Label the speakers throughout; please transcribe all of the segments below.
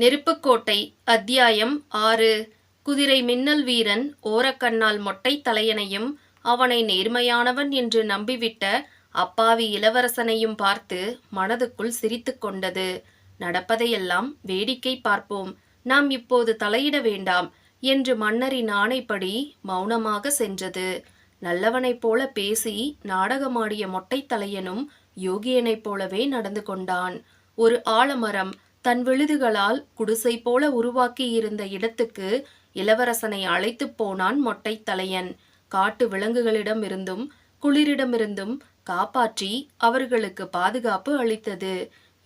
Speaker 1: நெருப்புக்கோட்டை அத்தியாயம் ஆறு. குதிரை மின்னல் வீரன் ஓரக்கண்ணால் மொட்டை தலையனையும் அவனை நேர்மையானவன் என்று நம்பிவிட்ட அப்பாவி இளவரசனையும் பார்த்து மனதுக்குள் சிரித்து கொண்டது. நடப்பதையெல்லாம் வேடிக்கை பார்ப்போம். நாம் இப்போது தலையிட வேண்டாம் என்று மன்னரின் ஆணைப்படி மௌனமாக சென்றது. நல்லவனைப் போல பேசி நாடகமாடிய மொட்டை தலையனும் யோகியனைப் போலவே நடந்து கொண்டான். ஒரு ஆலமரம் தன் விழுதுகளால் குடிசை போல உருவாக்கியிருந்த இடத்துக்கு இளவரசனை அழைத்துப் போனான் மொட்டை தலையன் காட்டு விலங்குகளிடமிருந்தும் குளிரிடமிருந்தும் காப்பாற்றி அவர்களுக்கு பாதுகாப்பு அளித்தது.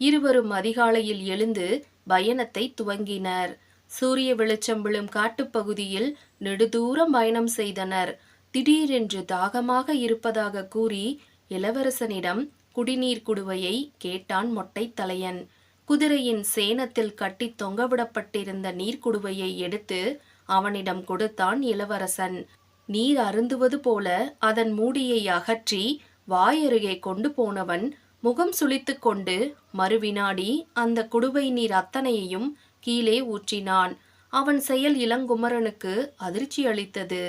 Speaker 1: இருவரும் அதிகாலையில் எழுந்து பயணத்தை துவங்கினர். சூரிய வெளிச்சம் விழும் காட்டுப்பகுதியில் நெடுதூரம் பயணம் செய்தனர். திடீரென்று தாகமாக இருப்பதாக கூறி இளவரசனிடம் குடிநீர் குடுவையை கேட்டான் மொட்டை தலையன் குதிரையின் சேனத்தில் கட்டி தொங்கவிடப்பட்டிருந்த நீர்க்குடுவையை எடுத்து அவனிடம் கொடுத்தான் இளவரசன். நீர் அருந்துவது போல அதன் மூடியை அகற்றி வாயருகே கொண்டு போனவன் முகம் சுளித்து கொண்டு மறுவினாடி அந்த குடுவை நீர் அத்தனையையும் கீழே ஊற்றினான். அவன் செயல் இளங்குமரனுக்கு அதிர்ச்சி அளித்தது.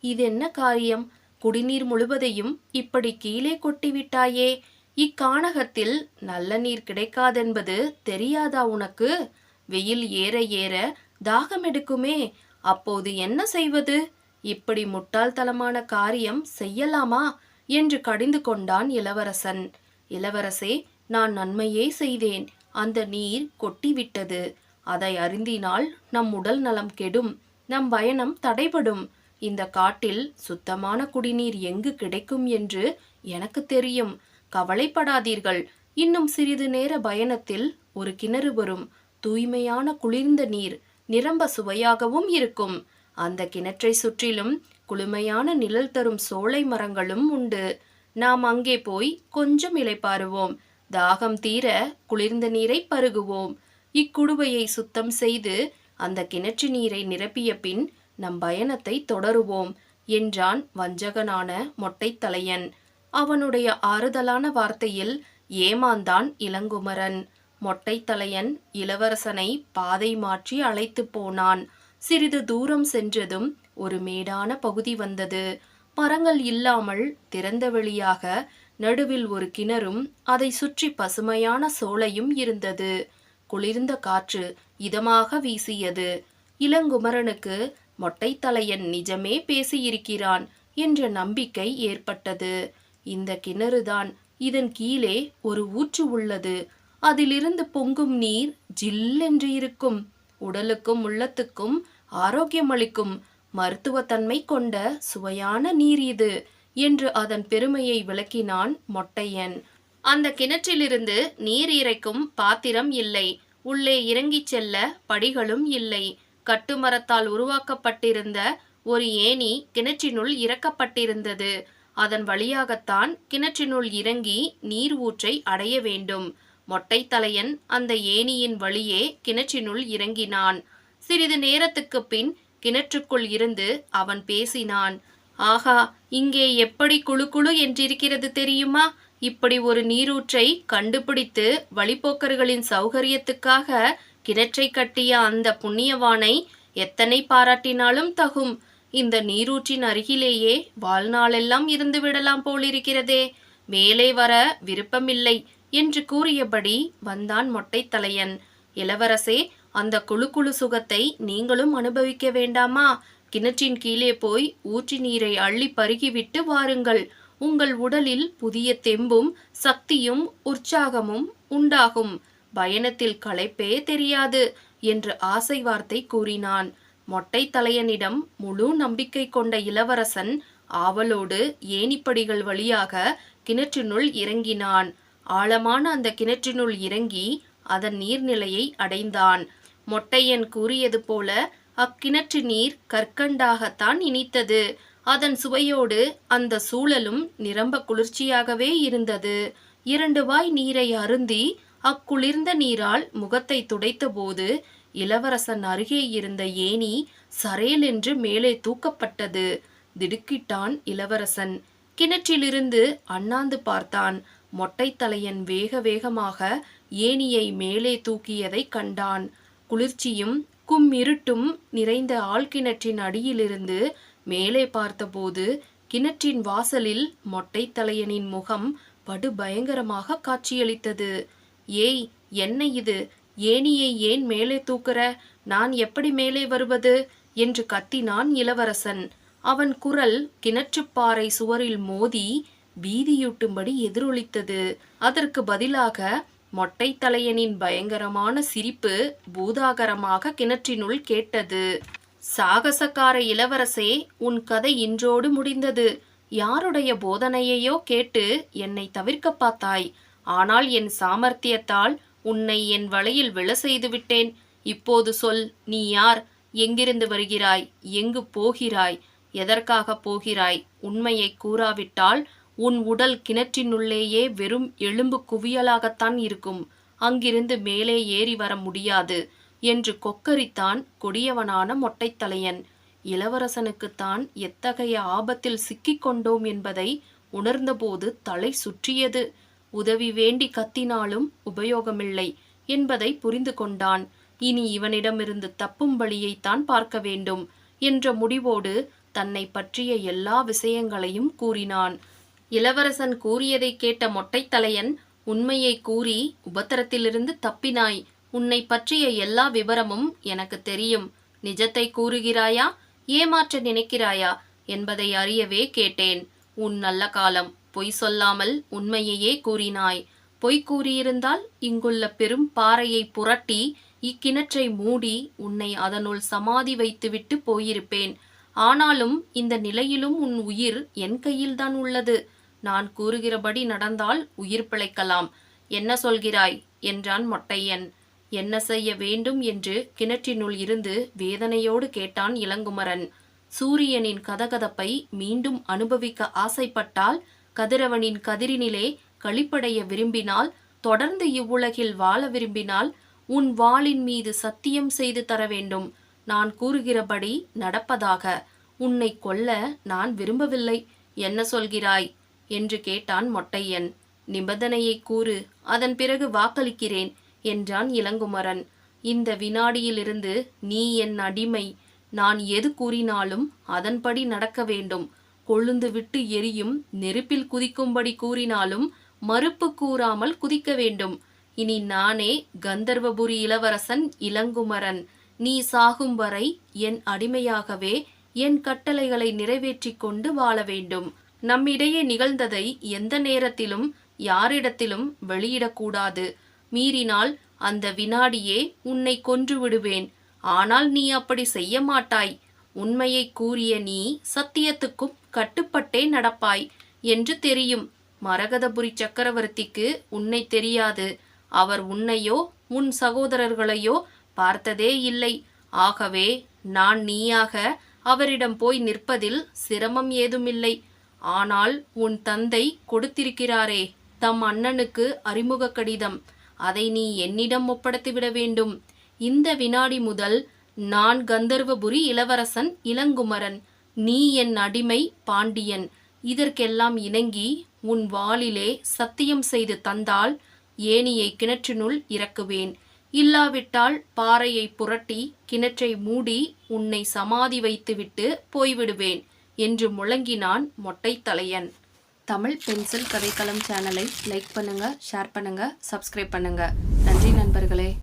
Speaker 1: இது என்ன காரியம்? குடிநீர் முழுவதையும் இப்படி கீழே கொட்டிவிட்டாயே? இக்கானகத்தில் நல்ல நீர் கிடைக்காதென்பது தெரியாதா உனக்கு? வெயில் ஏற ஏற தாகம் எடுக்குமே அப்போது என்ன செய்வது? இப்படி முட்டாள்தனமான காரியம் செய்யலாமா? என்று கடிந்து கொண்டான் இளவரசன். இளவரசே நான் நன்மையே செய்தேன். அந்த நீர் கொட்டிவிட்டது. அதை அருந்தினால் நம் உடல் நலம் கெடும். நம் பயணம் தடைபடும். இந்த காட்டில் சுத்தமான குடிநீர் எங்கு கிடைக்கும் என்று எனக்கு தெரியும். கவலைப்படாதீர்கள். இன்னும் சிறிது நேர பயணத்தில் ஒரு கிணறு வரும். தூய்மையான குளிர்ந்த நீர் நிரம்ப சுவையாகவும் இருக்கும். அந்த கிணற்றை சுற்றிலும் குளுமையான நிழல் தரும் சோலை மரங்களும் உண்டு. நாம் அங்கே போய் கொஞ்சம் இளைப்பாருவோம் தாகம் தீர குளிர்ந்த நீரை பருகுவோம். இக்குடுவையை சுத்தம் செய்து அந்த கிணற்று நீரை நிரப்பிய பின் நம் பயணத்தை தொடருவோம் என்றான் வஞ்சகனான மொட்டைத் தலையன் அவனுடைய ஆறுதலான வார்த்தையில் ஏமாந்தான் இளங்குமரன். மொட்டைத்தலையன் இளவரசனை பாதை மாற்றி அழைத்துப் போனான். சிறிது தூரம் சென்றதும் ஒரு மேடான பகுதி வந்தது. மரங்கள் இல்லாமல் திறந்த வெளியாக நடுவில் ஒரு கிணறும் அதை சுற்றி பசுமையான சோலையும் இருந்தது. குளிர்ந்த காற்று இதமாக வீசியது. இளங்குமரனுக்கு மொட்டைத்தலையன் நிஜமே பேசியிருக்கிறான் என்ற நம்பிக்கை ஏற்பட்டது. இந்த கிணறுதான். இதன் கீழே ஒரு ஊற்று உள்ளது. அதிலிருந்து பொங்கும் நீர் ஜில்லென்று இருக்கும். உடலுக்கும் உள்ளத்துக்கும் ஆரோக்கியம் அளிக்கும். மருத்துவத்தன்மை கொண்ட சுவையான நீர் இது என்று அதன் பெருமையை விளக்கினான் மொட்டையன். அந்த கிணற்றிலிருந்து நீர் இறைக்கும் பாத்திரம் இல்லை. உள்ளே இறங்கிச் செல்ல படிகளும் இல்லை. கட்டுமரத்தால் உருவாக்கப்பட்டிருந்த ஒரு ஏணி கிணற்றினுள் இறக்கப்பட்டிருந்தது. அதன் வழியாகத்தான் கிணற்றினுள் இறங்கி நீர் ஊற்றை அடைய வேண்டும். மொட்டை தலையன் அந்த ஏணியின் வழியே கிணற்றினுள் இறங்கினான். சிறிது நேரத்துக்கு பின் கிணற்றுக்குள் இருந்து அவன் பேசினான். ஆகா இங்கே எப்படி குழு குழு என்றிருக்கிறது தெரியுமா? இப்படி ஒரு நீரூற்றை கண்டுபிடித்து வழிப்போக்கர்களின் சௌகரியத்துக்காக கிணற்றை கட்டிய அந்த புண்ணியவானை எத்தனை பாராட்டினாலும் தகும். இந்த நீரூற்றின் அருகிலேயே வாழ்நாளெல்லாம் இருந்து விடலாம் போலிருக்கிறதே. மேலே வர விருப்பமில்லை என்று கூறியபடி வந்தான் மொட்டைத்தலையன். இளவரசே அந்த குழு குழு சுகத்தை நீங்களும் அனுபவிக்க வேண்டாமா? கிணற்றின் கீழே போய் ஊற்றி நீரை அள்ளி பருகிவிட்டு வாருங்கள். உங்கள் உடலில் புதிய தெம்பும் சக்தியும் உற்சாகமும் உண்டாகும். பயணத்தில் களைப்பே தெரியாது என்று ஆசை வார்த்தை கூறினான். மொட்டை தலையனிடம் முழு நம்பிக்கை கொண்ட இளவரசன் ஆவலோடு ஏணிப்படிகள் வழியாக கிணற்றினுள் இறங்கினான். ஆழமான அந்த கிணற்றினுள் இறங்கி அதன் நீர்நிலையை அடைந்தான். மொட்டையன் கூறியது போல அக்கிணற்று நீர் கற்கண்டாகத்தான் இனித்தது. அதன் சுவையோடு அந்த சூழலும் நிரம்ப குளிர்ச்சியாகவே இருந்தது. இரண்டு வாய் நீரை அருந்தி அக்குளிர்ந்த நீரால் முகத்தை துடைத்தபோது இளவரசன் அருகே இருந்த ஏணி சரேல் என்று மேலே தூக்கப்பட்டது. திடுக்கிட்டான் இளவரசன். கிணற்றிலிருந்து அண்ணாந்து பார்த்தான். மொட்டை தலையன் வேக வேகமாக ஏணியை மேலே தூக்கியதை கண்டான். குளிர்ச்சியும் கும்மிருட்டும் நிறைந்த ஆழ்கிணற்றின் அடியிலிருந்து மேலே பார்த்தபோது கிணற்றின் வாசலில் மொட்டைத்தலையனின் முகம் படுபயங்கரமாக காட்சியளித்தது. ஏய் என்ன இது? ஏணியை ஏன் மேலே தூக்குற? நான் எப்படி மேலே வருவது? என்று கத்தினான் இளவரசன். அவன் குரல் கிணற்றுப்பாறை சுவரில் மோதி பீதியூட்டும்படி எதிரொலித்தது. அதற்கு பதிலாக மொட்டை தலையனின் பயங்கரமான சிரிப்பு பூதாகரமாக கிணற்றினுள் கேட்டது. சாகசக்கார இளவரசே உன் கதை இன்றோடு முடிந்தது. யாருடைய போதனையையோ கேட்டு என்னை தவிர்க்க பார்த்தாய். ஆனால் என் சாமர்த்தியத்தால் உன்னை என் வலையில் விழ செய்து விட்டேன் இப்போது சொல் நீ யார்? எங்கிருந்து வருகிறாய்? எங்கு போகிறாய்? எதற்காக போகிறாய்? உண்மையை கூறாவிட்டால் உன் உடல் கிணற்றினுள்ளேயே வெறும் எலும்பு குவியலாகத்தான் இருக்கும். அங்கிருந்து மேலே ஏறி வர முடியாது என்று கொக்கரித்தான் கொடியவனான மொட்டைத்தலையன் இளவரசனுக்குத்தான் எத்தகைய ஆபத்தில் சிக்கிக் கொண்டோம் என்பதை உணர்ந்தபோது தலை சுற்றியது. உதவி வேண்டி கத்தினாலும் உபயோகமில்லை என்பதை புரிந்து கொண்டான். இனி இவனிடமிருந்து தப்பும் வழியைத்தான் பார்க்க வேண்டும் என்ற முடிவோடு தன்னை பற்றிய எல்லா விஷயங்களையும் கூறினான். இளவரசன் கூறியதை கேட்ட மொட்டைத்தலையன் உண்மையை கூறி உபத்திரத்திலிருந்து தப்பினாய். உன்னை பற்றிய எல்லா விவரமும் எனக்கு தெரியும். நிஜத்தை கூறுகிறாயா? ஏமாற்ற நினைக்கிறாயா? என்பதை அறியவே கேட்டேன். உன் நல்ல காலம். பொய் சொல்லாமல் உண்மையையே கூறினாய். பொய் கூறியிருந்தால் இங்குள்ள பெரும் பாறையை புரட்டி இக்கிணற்றை மூடி உன்னை அதனுள் சமாதி வைத்துவிட்டு போயிருப்பேன். ஆனாலும் இந்த நிலையிலும் உன் உயிர் என் கையில்தான் உள்ளது. நான் கூறுகிறபடி நடந்தால் உயிர் பிழைக்கலாம். என்ன சொல்கிறாய்? என்றான் மொட்டையன். என்ன செய்ய வேண்டும் என்று கிணற்றினுள் இருந்து வேதனையோடு கேட்டான் இளங்குமரன். சூரியனின் கதகதப்பை மீண்டும் அனுபவிக்க ஆசைப்பட்டால் கதிரவனின் கதிரினிலே களிப்படைய விரும்பினால் தொடர்ந்து இவ்வுலகில் வாழ விரும்பினால் உன் வாளின் மீது சத்தியம் செய்து தர வேண்டும். நான் கூறுகிறபடி நடப்பதாக. உன்னை கொல்ல நான் விரும்பவில்லை. என்ன சொல்கிறாய்? என்று கேட்டான் மொட்டையன். நிபந்தனையை கூறு அதன் பிறகு வாக்களிக்கிறேன் என்றான் இளங்குமரன். இந்த வினாடியிலிருந்து நீ என் அடிமை. நான் எது கூறினாலும் அதன்படி நடக்க வேண்டும். கொழுந்து விட்டு எரியும் நெருப்பில் குதிக்கும்படி கூறினாலும் மறுப்பு கூறாமல் குதிக்க வேண்டும். இனி நானே கந்தர்வபுரி இளவரசன் இளங்குமரன். நீ சாகும் வரை என் அடிமையாகவே என் கட்டளைகளை நிறைவேற்றிக் கொண்டு வாழ வேண்டும். நம்மிடையே நிகழ்ந்ததை எந்த நேரத்திலும் யாரிடத்திலும் வெளியிடக்கூடாது. மீறினால் அந்த வினாடியே உன்னை கொன்று விடுவேன். ஆனால் நீ அப்படி செய்ய மாட்டாய். உண்மையை கூறிய நீ சத்தியத்துக்கும் கட்டுப்பட்டே நடப்பாய் என்று தெரியும். மரகதபுரி சக்கரவர்த்திக்கு உன்னை தெரியாது. அவர் உன்னையோ உன் சகோதரர்களையோ பார்த்ததே இல்லை. ஆகவே நான் நீயாக அவரிடம் போய் நிற்பதில் சிரமம் ஏதுமில்லை. ஆனால் உன் தந்தை கொடுத்திருக்கிறாரே தம் அண்ணனுக்கு அறிமுக கடிதம். அதை நீ என்னிடம் ஒப்படைத்துவிட வேண்டும். இந்த வினாடி முதல் நான் கந்தர்வபுரி இளவரசன் இளங்குமரன் நீ என் அடிமை பாண்டியன். இதற்கெல்லாம் இணங்கி உன் வாளிலே சத்தியம் செய்து தந்தால் ஏனியை கிணற்றினுள் இறக்குவேன். இல்லாவிட்டால் பாறையை புரட்டி கிணற்றை மூடி உன்னை சமாதி வைத்துவிட்டு போய்விடுவேன் என்று முழங்கினான் மொட்டைத்தலையன். தமிழ் பென்சில் கதைக்களம் சேனலை லைக் பண்ணுங்க ஷேர் பண்ணுங்க சப்ஸ்கிரைப் பண்ணுங்க. நன்றி நண்பர்களே.